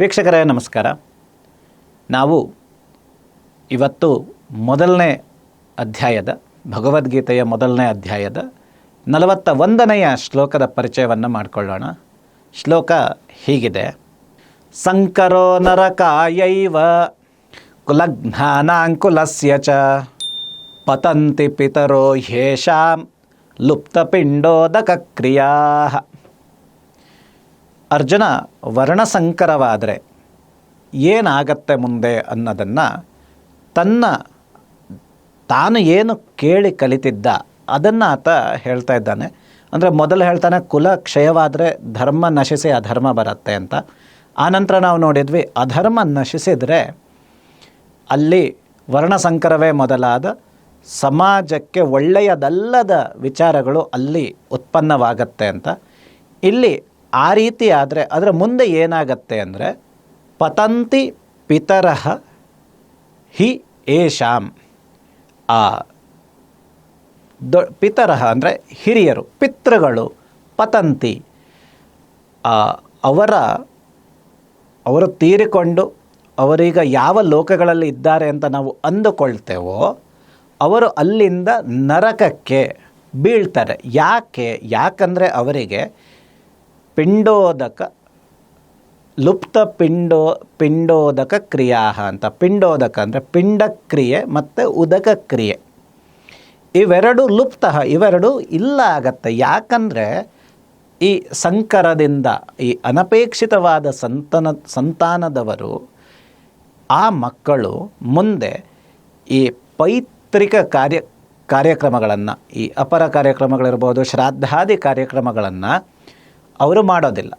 ವೀಕ್ಷಕರೇ, ನಮಸ್ಕಾರ. ನಾವು ಇವತ್ತು ಮೊದಲನೇ ಅಧ್ಯಾಯದ, ಭಗವದ್ಗೀತೆಯ ಮೊದಲನೇ ಅಧ್ಯಾಯದ ನಲವತ್ತ ಒಂದನೆಯ ಶ್ಲೋಕದ ಪರಿಚಯವನ್ನು ಮಾಡಿಕೊಳ್ಳೋಣ. ಶ್ಲೋಕ ಹೀಗಿದೆ. ಸಂಕರೋ ನರಕಾಯೈವ ಕುಲಜ್ಞಾನಾಂಕುಲಸ್ಯ ಚ ಪತಂತಿ ಪಿತರೋ ಹ್ಯೇಷಾಂ ಲುಪ್ತಪಿಂಡೋದಕ ಕ್ರಿಯಾ ಅರ್ಜುನ ವರ್ಣಸಂಕರವಾದರೆ ಏನಾಗತ್ತೆ ಮುಂದೆ ಅನ್ನೋದನ್ನು ತನ್ನ ತಾನು ಏನು ಕೇಳಿ ಕಲಿತಿದ್ದ ಅದನ್ನು ಆತ ಹೇಳ್ತಾ ಇದ್ದಾನೆ. ಅಂದರೆ ಮೊದಲು ಹೇಳ್ತಾನೆ, ಕುಲ ಕ್ಷಯವಾದರೆ ಧರ್ಮ ನಶಿಸಿ ಅಧರ್ಮ ಬರುತ್ತೆ ಅಂತ. ಆನಂತರ ನಾವು ನೋಡಿದ್ವಿ, ಅಧರ್ಮ ನಶಿಸಿದರೆ ಅಲ್ಲಿ ವರ್ಣಸಂಕರವೇ ಮೊದಲಾದ ಸಮಾಜಕ್ಕೆ ಒಳ್ಳೆಯದಲ್ಲದ ವಿಚಾರಗಳು ಅಲ್ಲಿ ಉತ್ಪನ್ನವಾಗತ್ತೆ ಅಂತ. ಇಲ್ಲಿ ಆ ರೀತಿ ಆದರೆ ಅದರ ಮುಂದೆ ಏನಾಗತ್ತೆ ಅಂದರೆ, ಪತಂತಿ ಪಿತರಹ ಹಿ ಏಷಾಂ. ಆ ದೊ ಪಿತರಹ ಅಂದರೆ ಹಿರಿಯರು, ಪಿತೃಗಳು, ಪತಂತಿ. ಅವರ, ಅವರು ತೀರಿಕೊಂಡು ಅವರೀಗ ಯಾವ ಲೋಕಗಳಲ್ಲಿ ಇದ್ದಾರೆ ಅಂತ ನಾವು ಅಂದುಕೊಳ್ತೇವೋ, ಅವರು ಅಲ್ಲಿಂದ ನರಕಕ್ಕೆ ಬೀಳ್ತಾರೆ. ಯಾಕೆ? ಯಾಕಂದರೆ ಅವರಿಗೆ ಪಿಂಡೋದಕ, ಲುಪ್ತ ಪಿಂಡೋ, ಪಿಂಡೋದಕ ಕ್ರಿಯಾ ಅಂತ. ಪಿಂಡೋದಕ ಅಂದರೆ ಪಿಂಡಕ್ರಿಯೆ ಮತ್ತು ಉದಕ ಕ್ರಿಯೆ ಇವೆರಡು ಲುಪ್ತ, ಇವೆರಡು ಇಲ್ಲ ಆಗತ್ತೆ ಯಾಕಂದರೆ ಈ ಸಂಕರದಿಂದ, ಈ ಅನಪೇಕ್ಷಿತವಾದ ಸಂತನ, ಸಂತಾನದವರು ಆ ಮಕ್ಕಳು ಮುಂದೆ ಈ ಪೈತೃಕ ಕಾರ್ಯ, ಕಾರ್ಯಕ್ರಮಗಳನ್ನು, ಈ ಅಪರ ಕಾರ್ಯಕ್ರಮಗಳಿರ್ಬೋದು, ಶ್ರಾದ್ದಾದಿ ಕಾರ್ಯಕ್ರಮಗಳನ್ನು ಅವರು ಮಾಡೋದಿಲ್ಲ.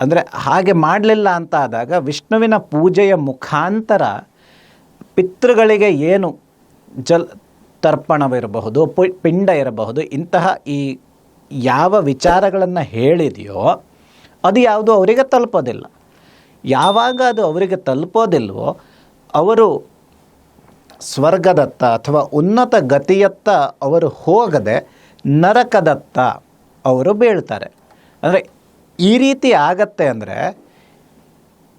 ಅಂದರೆ ಹಾಗೆ ಮಾಡಲಿಲ್ಲ ಅಂತ ಆದಾಗ ವಿಷ್ಣುವಿನ ಪೂಜೆಯ ಮುಖಾಂತರ ಪಿತೃಗಳಿಗೆ ಏನು ಜಲ್ ತರ್ಪಣವಿರಬಹುದು ಪಿಂಡ ಇರಬಹುದು, ಇಂತಹ ಈ ಯಾವ ವಿಚಾರಗಳನ್ನು ಹೇಳಿದೆಯೋ ಅದು ಯಾವುದು ಅವರಿಗೆ ತಲುಪೋದಿಲ್ಲ. ಯಾವಾಗ ಅದು ಅವರಿಗೆ ತಲುಪೋದಿಲ್ವೋ ಅವರು ಸ್ವರ್ಗದತ್ತ ಅಥವಾ ಉನ್ನತ ಗತಿಯತ್ತ ಅವರು ಹೋಗದೆ ನರಕದತ್ತ ಅವರು ಬೀಳ್ತಾರೆ. ಅಂದರೆ ಈ ರೀತಿ ಆಗತ್ತೆ ಅಂದರೆ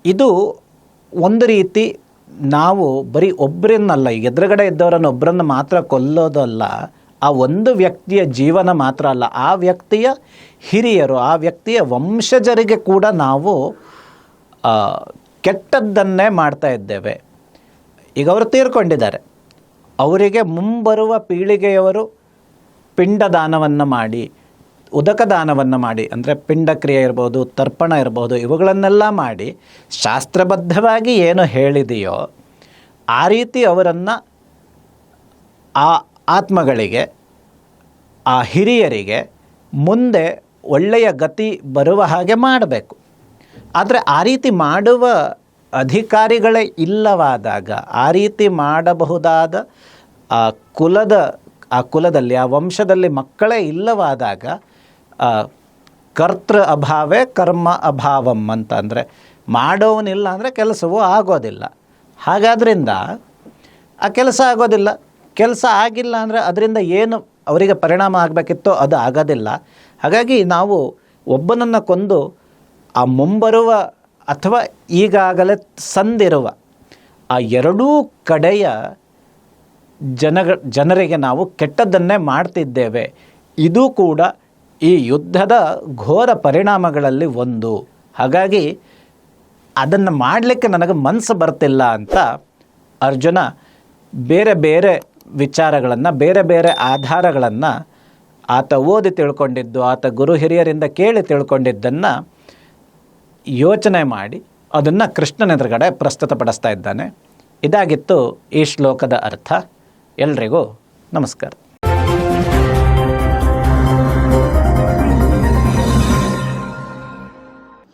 ಇದು ಒಂದು ರೀತಿ ನಾವು ಬರೀ ಒಬ್ಬರನ್ನಲ್ಲ ಎದುರುಗಡೆ ಇದ್ದವರನ್ನು ಒಬ್ಬರನ್ನು ಮಾತ್ರ ಕೊಲ್ಲೋದಲ್ಲ, ಆ ಒಂದು ವ್ಯಕ್ತಿಯ ಜೀವನ ಮಾತ್ರ ಅಲ್ಲ, ಆ ವ್ಯಕ್ತಿಯ ಹಿರಿಯರು, ಆ ವ್ಯಕ್ತಿಯ ವಂಶಜರಿಗೆ ಕೂಡ ನಾವು ಕೆಟ್ಟದ್ದನ್ನೇ ಮಾಡ್ತಾ ಇದ್ದೇವೆ. ಈಗ ಅವರು ತೀರ್ಕೊಂಡಿದ್ದಾರೆ. ಅವರಿಗೆ ಮುಂಬರುವ ಪೀಳಿಗೆಯವರು ಪಿಂಡದಾನವನ್ನು ಮಾಡಿ ಉದಕ ದಾನವನ್ನು ಮಾಡಿ, ಅಂದರೆ ಪಿಂಡಕ್ರಿಯೆ ಇರ್ಬೋದು, ತರ್ಪಣ ಇರ್ಬೋದು, ಇವುಗಳನ್ನೆಲ್ಲ ಮಾಡಿ ಶಾಸ್ತ್ರಬದ್ಧವಾಗಿ ಏನು ಹೇಳಿದೆಯೋ ಆ ರೀತಿ ಅವರನ್ನು ಆ ಆತ್ಮಗಳಿಗೆ, ಆ ಹಿರಿಯರಿಗೆ ಮುಂದೆ ಒಳ್ಳೆಯ ಗತಿ ಬರುವ ಹಾಗೆ ಮಾಡಬೇಕು. ಆದರೆ ಆ ರೀತಿ ಮಾಡುವ ಅಧಿಕಾರಿಗಳೇ ಇಲ್ಲವಾದಾಗ, ಆ ರೀತಿ ಮಾಡಬಹುದಾದ ಆ ಕುಲದ, ಆ ಕುಲದಲ್ಲಿ, ಆ ವಂಶದಲ್ಲಿ ಮಕ್ಕಳೇ ಇಲ್ಲವಾದಾಗ ಕರ್ತೃ ಅಭಾವೇ ಕರ್ಮ ಅಭಾವಂ ಅಂತ ಅಂದರೆ ಮಾಡೋವನಿಲ್ಲ ಅಂದರೆ ಕೆಲಸವೂ ಆಗೋದಿಲ್ಲ. ಹಾಗಾದ್ರಿಂದ ಆ ಕೆಲಸ ಆಗೋದಿಲ್ಲ. ಕೆಲಸ ಆಗಿಲ್ಲ ಅಂದರೆ ಅದರಿಂದ ಏನು ಅವರಿಗೆ ಪರಿಣಾಮ ಆಗಬೇಕಿತ್ತೋ ಅದು ಆಗೋದಿಲ್ಲ. ಹಾಗಾಗಿ ನಾವು ಒಬ್ಬನನ್ನು ಕೊಂದು ಆ ಮುಂಬರುವ ಅಥವಾ ಈಗಾಗಲೇ ಸಂದಿರುವ ಆ ಎರಡೂ ಕಡೆಯ ಜನಗ, ಜನರಿಗೆ ನಾವು ಕೆಟ್ಟದ್ದನ್ನೇ ಮಾಡ್ತಿದ್ದೇವೆ. ಇದು ಕೂಡ ಈ ಯುದ್ಧದ ಘೋರ ಪರಿಣಾಮಗಳಲ್ಲಿ ಒಂದು. ಹಾಗಾಗಿ ಅದನ್ನು ಮಾಡಲಿಕ್ಕೆ ನನಗೆ ಮನಸ್ಸು ಬರ್ತಿಲ್ಲ ಅಂತ ಅರ್ಜುನ ಬೇರೆ ಬೇರೆ ವಿಚಾರಗಳನ್ನು, ಬೇರೆ ಬೇರೆ ಆಧಾರಗಳನ್ನು ಆತ ಓದಿ ತಿಳ್ಕೊಂಡಿದ್ದು, ಆತ ಗುರು ಹಿರಿಯರಿಂದ ಕೇಳಿ ತಿಳ್ಕೊಂಡಿದ್ದನ್ನು ಯೋಚನೆ ಮಾಡಿ ಅದನ್ನು ಕೃಷ್ಣನ ಎದುರುಗಡೆ ಪ್ರಸ್ತುತಪಡಿಸ್ತಾ ಇದ್ದಾನೆ. ಇದಾಗಿತ್ತು ಈ ಶ್ಲೋಕದ ಅರ್ಥ. ಎಲ್ರಿಗೂ ನಮಸ್ಕಾರ.